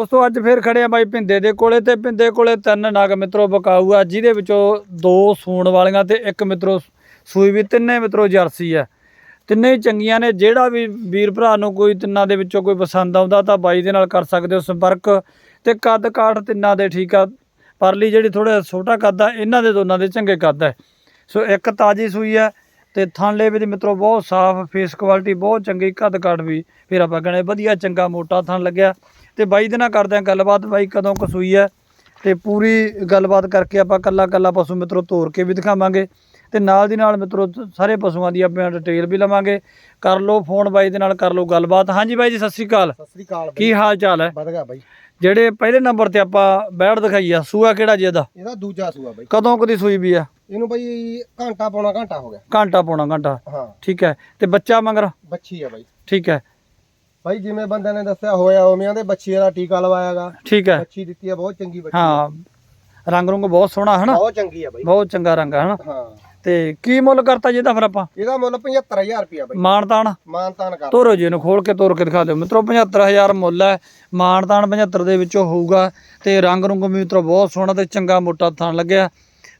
ਉਸ ਤੋਂ ਅੱਜ ਫੇਰ ਖੜੇ ਆ ਬਾਈ ਭਿੰਦੇ ਦੇ ਕੋਲੇ ਤੇ ਭਿੰਦੇ ਕੋਲੇ ਤਿੰਨ ਨਗ ਮਿੱਤਰੋ ਬਕਾਊ ਆ, ਜਿਹਦੇ ਵਿੱਚੋਂ ਦੋ ਸੂਣ ਵਾਲੀਆਂ ਤੇ ਇੱਕ ਮਿੱਤਰੋ ਸੂਈ ਵੀ ਤਿੰਨੇ ਮਿੱਤਰੋ ਜਰਸੀ ਆ। ਤਿੰਨੇ ਹੀ ਚੰਗੀਆਂ ਨੇ, ਜਿਹੜਾ ਵੀ ਵੀਰ ਭਰਾ ਨੂੰ ਕੋਈ ਤਿੰਨਾਂ ਦੇ ਵਿੱਚੋਂ ਕੋਈ ਪਸੰਦ ਆਉਂਦਾ ਤਾਂ ਬਾਈ ਦੇ ਨਾਲ ਕਰ ਸਕਦੇ ਹੋ ਸੰਪਰਕ। ਤੇ ਕੱਦ ਕਾਠ ਤਿੰਨਾਂ ਦੇ ਠੀਕ ਆ, ਪਰਲੀ ਜਿਹੜੀ ਥੋੜਾ ਛੋਟਾ ਕੱਦ ਆ, ਇਹਨਾਂ ਦੇ ਦੋਨਾਂ ਦੇ ਚੰਗੇ ਕੱਦ ਆ। ਸੋ ਇੱਕ ਤਾਜੀ ਸੂਈ ਆ ਤੇ ਥਣ ਲੇਵੇ ਦੀ ਮਿੱਤਰੋ ਬਹੁਤ ਸਾਫ਼ ਫੇਸ ਕੁਆਲਿਟੀ ਬਹੁਤ ਚੰਗੀ, ਕੱਦ ਕਾਠ ਵੀ। ਫਿਰ ਆਪਾਂ ਕਹਣੇ ਵਧੀਆ ਚੰਗਾ ਮੋਟਾ ਥਣ ਲੱਗਿਆ। ਤੇ ਬਾਈ ਦੇ ਨਾਲ ਕਰਦੇ ਆ ਗੱਲਬਾਤ ਬਾਈ ਕਦੋਂ ਕੁ ਸੂਈ ਆ ਤੇ ਪੂਰੀ ਗੱਲਬਾਤ ਕਰਕੇ ਆਪਾਂ ਕੱਲਾ ਕੱਲਾ ਪਸ਼ੂ ਮਿੱਤਰੋ ਤੋਰ ਕੇ ਵੀ ਦਿਖਾਵਾਂਗੇ ਤੇ ਨਾਲ ਦੀ ਨਾਲ ਮਿੱਤਰੋ ਸਾਰੇ ਪਸ਼ੂਆਂ ਦੀ ਆਪਾਂ ਡਿਟੇਲ ਵੀ ਲਵਾਂਗੇ। ਕਰ ਲਓ ਫੋਨ ਬਾਈ ਦੇ ਨਾਲ ਕਰ ਲਓ ਗੱਲਬਾਤ। ਹਾਂਜੀ ਬਾਈ ਜੀ ਸਤਿ ਸ੍ਰੀ ਅਕਾਲ। ਸਤਿ ਸ੍ਰੀ ਅਕਾਲ ਕੀ ਹਾਲ ਚਾਲ ਹੈ? ਵਧ ਗਿਆ ਬਾਈ। ਜਿਹੜੇ ਪਹਿਲੇ ਨੰਬਰ ਤੇ ਆਪਾਂ ਬੈੜ ਦਿਖਾਈ ਆ ਸੂਆ ਕਿਹੜਾ ਜੀ ਇਹਦਾ? ਇਹਦਾ ਦੂਜਾ ਸੂਆ ਬਾਈ। ਕਦੋਂ ਕਦੀ ਸੂਈ ਵੀ ਆ ਇਹਨੂੰ ਬਾਈ ਘੰਟਾ ਪੌਣਾ ਘੰਟਾ ਹੋ ਗਿਆ। ਘੰਟਾ ਪੌਣਾ ਘੰਟਾ। ਹਾਂ। ਠੀਕ ਹੈ। ਤੇ ਬੱਚਾ ਮੰਗਰ? ਬੱਚੀ ਆ ਬਾਈ। ਠੀਕ ਹੈ। ਬਾਈ ਜਿਵੇਂ ਬੰਦਿਆਂ ਨੇ ਦੱਸਿਆ ਹੋਇਆ ਉਵੇਂ ਦੇ ਬੱਚੀ ਦਾ ਟੀਕਾ ਲਵਾਇਆਗਾ। ਠੀਕ ਹੈ। ਬੱਚੀ ਦਿੱਤੀ ਆ ਬਹੁਤ ਚੰਗੀ ਬੱਚੀ ਹਾਂ ਰੰਗ ਰੁੰਗ ਬਹੁਤ ਸੋਹਣਾ ਹੈ ਨਾ ਬਹੁਤ ਚੰਗੀ ਆ ਬਾਈ। ਬਹੁਤ ਚੰਗਾ ਰੰਗ ਹੈ ਨਾ ਹਾਂ। ਤੇ ਕੀ ਮੁੱਲ ਕਰਤਾ ਜੀ ਇਹਦਾ ਫਿਰ ਆਪਾਂ? ਇਹਦਾ ਮੁੱਲ 75000 ਰੁਪਿਆ ਬਾਈ। ਮਾਨਤਾਨ? ਮਾਨਤਾਨ ਕਰ। ਤੋਰੋ ਜੀ ਇਹਨੂੰ ਖੋਲ ਕੇ ਤੋਰ ਕੇ ਦਿਖਾ ਦਿਓ। ਮਿੱਤਰੋ 75000 ਮੁੱਲ ਹੈ। ਮਾਨਤਾਨ 75 ਦੇ ਵਿੱਚੋਂ ਹੋਊਗਾ। ਤੇ ਰੰਗ ਰੁੰਗ ਵੀ ਮਿੱਤਰੋ ਬਹੁਤ ਸੋਹਣਾ ਤੇ ਚੰਗਾ ਮੋਟਾ ਥਣ ਲੱਗਿਆ।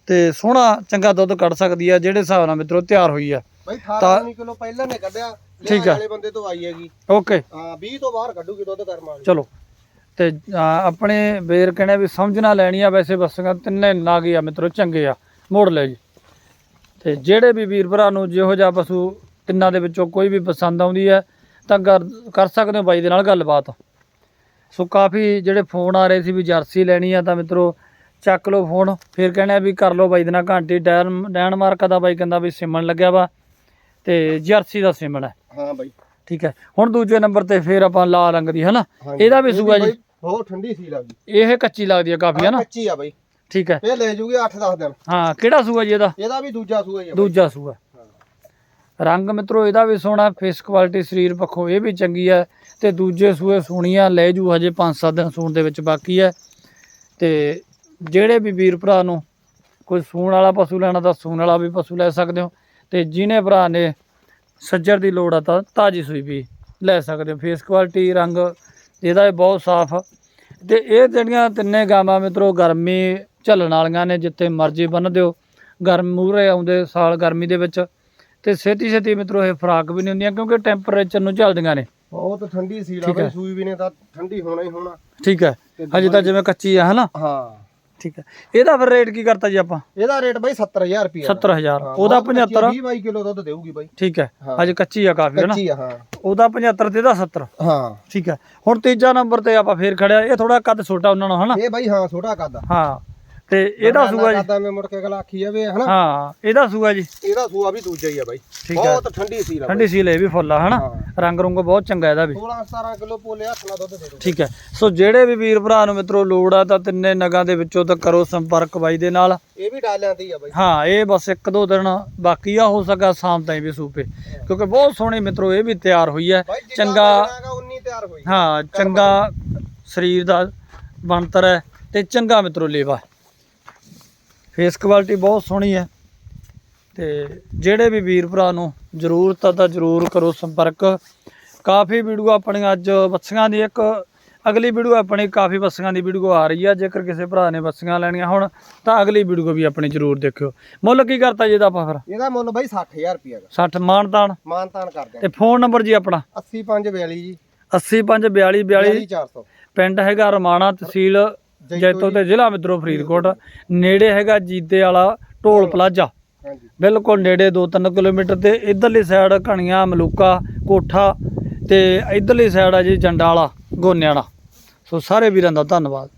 ਤੇ ਸੋਹਣਾ ਚੰਗਾ ਦੁੱਧ ਕੱਢ ਸਕਦੀ ਆ ਜਿਹੜੇ ਹਿਸਾਬ ਨਾਲ ਮਿੱਤਰੋ ਤਿਆਰ ਹੋਈ ਆ। ਬਾਈ 18 ਕਿਲੋ ਪਹਿਲਾਂ ਨੇ ਕੱਢਿਆ। ਠੀਕ ਆ। ਵਾਲੇ ਬੰਦੇ ਤੋਂ ਆਈ ਹੈਗੀ। ਓਕੇ। ਹਾਂ 20 ਤੋਂ ਬਾਹਰ ਕੱਢੂਗੀ ਦੁੱਧ ਕਰਮ ਵਾਲੀ। ਚਲੋ। ਤੇ ਆ, ਆਪਣੇ ਬੇਰ ਕਹਿੰਦੇ ਵੀ ਸਮਝਣਾ ਲੈਣੀ ਆ ਵੈਸੇ ਬੱਸਾਂ ਤਿੰਨੇ ਨਾਗੀ ਆ ਮਿੱਤਰੋ ਚੰਗੇ ਆ। ਮੋੜ ਲੈ ਜੀ। ਤੇ ਜਿਹੜੇ ਵੀ ਵੀਰ ਭਰਾ ਨੂੰ ਜਿਹੋ ਜਿਹਾ ਪਸ਼ੂ ਤਿੰਨਾਂ ਦੇ ਵਿੱਚੋਂ ਕੋਈ ਵੀ ਪਸੰਦ ਆਉਂਦੀ ਹੈ ਤਾਂ ਕਰ ਕਰ ਸਕਦੇ ਹੋ ਬਾਈ ਦੇ ਨਾਲ ਗੱਲਬਾਤ। ਸੋ ਕਾਫੀ ਜਿਹੜੇ ਫੋਨ ਆ ਰਹੇ ਸੀ ਵੀ ਜਰਸੀ ਲੈਣੀ ਆ ਤਾਂ ਮਿੱਤਰੋ ਚੱਕ ਲਓ ਫੋਨ। ਫਿਰ ਕਹਿਣਾ ਵੀ ਕਰ ਲਓ ਬਾਈ ਦੇ ਨਾਲ ਘੰਟੀ ਡੈਨ ਡੈਨਮਾਰਕ ਦਾ ਬਾਈ ਕਹਿੰਦਾ ਵੀ ਸਿਮਣ ਲੱਗਿਆ ਵਾ। ਤੇ ਜਰਸੀ ਦਾ ਸਿਮਣ ਹੈ। ਹਾਂ ਬਾਈ। ਠੀਕ ਹੈ। ਹੁਣ ਦੂਜੇ ਨੰਬਰ ਤੇ ਫਿਰ ਆਪਾਂ ਲਾਲ ਰੰਗ ਦੀ ਹਨਾ? ਹਾਂਜੀ। ਇਹਦਾ ਵੀ ਸੂਆ ਜੀ। ਬਾਈ ਬਹੁਤ ਠੰਡੀ ਸੀ ਲੱਗਦੀ ਇਹ ਕੱਚੀ ਲੱਗਦੀ ਹੈ ਕਾਫੀ ਹਨਾ? ਕੱਚੀ ਆ ਬਾਈ। ਠੀਕ ਹੈ। ਇਹ ਲੈ ਜੂਗੀ 8-10 ਦਿਨ। ਹਾਂ ਕਿਹੜਾ ਸੂਆ ਜੀ ਇਹਦਾ? ਇਹਦਾ ਵੀ ਦੂਜਾ ਸੂਆ ਹੀ ਆ ਬਾਈ। ਦੂਜਾ ਸੂਆ। ਰੰਗ ਮਿੱਤਰੋ ਇਹਦਾ ਵੀ ਸੋਹਣਾ ਫੇਸ ਕੁਆਲਿਟੀ ਸਰੀਰ ਪੱਖੋਂ ਇਹ ਵੀ ਚੰਗੀ ਹੈ ਤੇ ਦੂਜੇ ਸੂਏ ਸੋਹਣੀਆਂ ਲੈ ਜੂ ਹਜੇ 5-7 ਦਿਨ ਸੂਣ ਦੇ ਵਿੱਚ ਬਾਕੀ ਹੈ ਤੇ ਜਿਹੜੇ ਵੀ ਵੀਰ ਭਰਾ ਨੂੰ ਕੋਈ ਸੂਣ ਵਾਲਾ ਪਸ਼ੂ ਲੈਣਾ ਤਾਂ ਸੂਣ ਵਾਲਾ ਵੀ ਪਸ਼ੂ ਲੈ ਸਕਦੇ ਹੋ। ਤੇ ਜਿਹਨੇ ਭਰਾ ਨੇ ਸੱਜਰ ਦੀ ਲੋੜ ਆ ਤਾਂ ਤਾਜੀ ਸੂਈ ਵੀ ਲੈ ਸਕਦੇ ਹੋ। ਫੇਸ ਕੁਆਲਿਟੀ ਰੰਗ ਇਹਦਾ ਵੀ ਬਹੁਤ ਸਾਫ਼। ਤੇ ਇਹ ਜਿਹੜੀਆਂ ਤਿੰਨੇ ਗਾਵਾਂ ਮਿੱਤਰੋ ਗਰਮੀ ਝੱਲਣ ਵਾਲੀਆਂ ਨੇ ਜਿੱਥੇ ਮਰਜ਼ੀ ਬੰਨ ਦਿਓ। ਗਰਮ ਮੂਹਰੇ ਆਉਂਦੇ ਸਾਲ ਗਰਮੀ ਦੇ ਵਿੱਚ। ਤੇ ਛੇਤੀ ਛੇਤੀ ਮਿੱਤਰੋ ਇਹ ਫਰਾਕ ਵੀ ਨਹੀਂ ਹੁੰਦੀਆਂ ਕਿਉਂਕਿ ਟੈਂਪਰੇਚਰ ਨੂੰ ਝੱਲਦੀਆਂ ਨੇ। ਬਹੁਤ ਠੰਡੀ ਸੀ ਲਾ ਸੂਈ ਵੀ ਨੇ ਤਾਂ ਠੰਡੀ ਹੋਣਾ ਹੀ ਹੋਣਾ। ਠੀਕ ਹੈ। ਹਜੇ ਤਾਂ ਜਿਵੇਂ ਕੱਚੀ ਆ ਹਨਾ? ਹਾਂ। ਠੀਕ ਹੈ ਇਹਦਾ ਫਿਰ ਰੇਟ ਕੀ ਕਰਤਾ ਜੀ ਆਪਾਂ? ਇਹਦਾ ਰੇਟ ਬਾਈ 70000 ਰੁਪਏ 70000 ਉਹਦਾ 75 20 22 ਕਿਲੋ ਦੁੱਧ ਦੇਊਗੀ ਬਾਈ। ਠੀਕ ਹੈ ਹਾਂ। ਹਜੇ ਕੱਚੀ ਆ ਕਾਫੀ ਹਨਾ ਕੱਚੀ ਆ ਹਾਂ। ਉਹਦਾ 75 ਤੇ ਇਹਦਾ 70 ਹਾਂ। ਠੀਕ ਹੈ ਹੁਣ ਤੀਜਾ ਨੰਬਰ ਤੇ ਆਪਾਂ ਫੇਰ ਖੜਿਆ। ਇਹ ਥੋੜਾ ਕੱਦ ਛੋਟਾ ਉਹਨਾਂ ਨੂੰ? ਹਨਾ ਇਹ ਬਾਈ ਹਾਂ ਛੋਟਾ ਕੱਦ ਹਾਂ। ਤੇ ਇਹਦਾ ਸੂਆ ਜੀ। ਮੈਂ ਮੁੜ ਕੇ ਗਲਾ ਆਖੀ ਜਾਵੇ ਹਨਾ? ਹਾਂ ਇਹਦਾ ਸੂਆ ਜੀ। ਇਹਦਾ ਸੂਆ ਵੀ ਦੂਜਾ ਹੀ ਆ ਬਾਈ। ਠੀਕ। ਬਹੁਤ ਠੰਡੀ ਸੀ ਠੰਡੀ ਸੀਲ ਇਹ ਵੀ ਫੁੱਲ ਆ ਹਨਾ? ਹਾਂ। ਰੰਗ ਰੁੰਗ ਬਹੁਤ ਚੰਗਾ ਇਹਦਾ ਵੀ। 16 17 ਕਿਲੋ ਪੋਲੇ ਹੱਥ ਨਾਲ ਦੁੱਧ ਦੇ ਦੋ ਠੀਕ ਹੈ ਸੋ ਜਿਹੜੇ ਵੀ ਵੀਰ ਭਰਾ ਨੂੰ ਮਿੱਤਰੋ ਲੋੜ ਆ ਤਾਂ ਤਿੰਨੇ ਨਗਾਂ ਦੇ ਵਿੱਚੋਂ ਤਾਂ ਕਰੋ ਸੰਪਰਕ ਬਾਈ ਦੇ ਨਾਲ। ਇਹ ਵੀ ਡਾਲਿਆਂ ਤੇ ਹੀ ਆ ਬਾਈ। ਹਾਂ ਇਹ ਬਸ ਇੱਕ ਦੋ ਦਿਨ ਬਾਕੀ ਆ ਹੋ ਸਕਾ ਸ਼ਾਮ ਤਾਈਂ ਵੀ ਸੂਪੇ। ਕਿਉਂਕਿ ਬਹੁਤ ਸੋਹਣੀ ਮਿੱਤਰੋ ਇਹ ਵੀ ਤਿਆਰ ਹੋਈ ਹੈ ਬਾਈ ਜਿੰਨਾ ਚੰਗਾ ਹੈਗਾ ਉਨੀ ਤਿਆਰ ਹੋਈ। ਹਾਂ ਚੰਗਾ ਸਰੀਰ ਦਾ ਬਣਤਰ ਹੈ ਤੇ ਚੰਗਾ ਮਿੱਤਰੋ ਲੇਵਾ। ਫੇਸ ਕੁਆਲਿਟੀ ਬਹੁਤ ਸੋਹਣੀ ਹੈ। ਤੇ ਜਿਹੜੇ ਵੀ ਵੀਰ ਭਰਾ ਨੂੰ ਜ਼ਰੂਰਤ ਆ ਤਾਂ ਜ਼ਰੂਰ ਕਰੋ ਸੰਪਰਕ। ਕਾਫੀ ਵੀਡੀਓ ਆਪਣੀਆਂ ਅੱਜ ਬੱਸੀਆਂ ਦੀ ਇੱਕ ਅਗਲੀ ਵੀਡੀਓ ਆਪਣੀ ਕਾਫੀ ਬੱਸੀਆਂ ਦੀ ਵੀਡੀਓ ਆ ਰਹੀ ਆ ਜੇਕਰ ਕਿਸੇ ਭਰਾ ਨੇ ਬੱਸੀਆਂ ਲੈਣੀਆਂ ਹੁਣ ਤਾਂ ਅਗਲੀ ਵੀਡੀਓ ਵੀ ਆਪਣੀ ਜ਼ਰੂਰ ਦੇਖਿਓ। ਮੁੱਲ ਕੀ ਕਰਤਾ ਜੀ ਇਹਦਾ ਆਪਾਂ ਫਿਰ? ਇਹਦਾ ਮੁੱਲ ਬਾਈ 60000 ਰੁਪਏ ਹੈਗਾ। 60 ਮਾਨਤਾਨ ਮਾਨਤਾਨ ਕਰਦੇ ਤੇ ਫੋਨ ਨੰਬਰ ਜੀ ਆਪਣਾ? 8542 ਜੀ। 8542 42 400 ਪਿੰਡ ਹੈਗਾ ਰਮਾਣਾ ਤਹਿਸੀਲ ਜੈਤੋ ਤੇ ਜ਼ਿਲ੍ਹਾ ਮਿੱਤਰੋ ਫਰੀਦਕੋਟ। ਨੇੜੇ ਹੈਗਾ ਜੀਤੇ ਵਾਲਾ ਢੋਲ ਪਲਾਜ਼ਾ। ਹਾਂਜੀ। ਬਿਲਕੁਲ ਨੇੜੇ 2-3 ਕਿਲੋਮੀਟਰ ਤੇ ਇਧਰਲੀ ਸਾਈਡ ਕਣੀਆਂ ਮਲੂਕਾ ਕੋਠਾ ਤੇ ਇਧਰਲੀ ਸਾਈਡ ਆ ਜੀ ਜੰਡਾਲਾ ਗੋਨਿਆਣਾ। ਸੋ ਸਾਰੇ ਵੀਰਾਂ ਦਾ ਧੰਨਵਾਦ।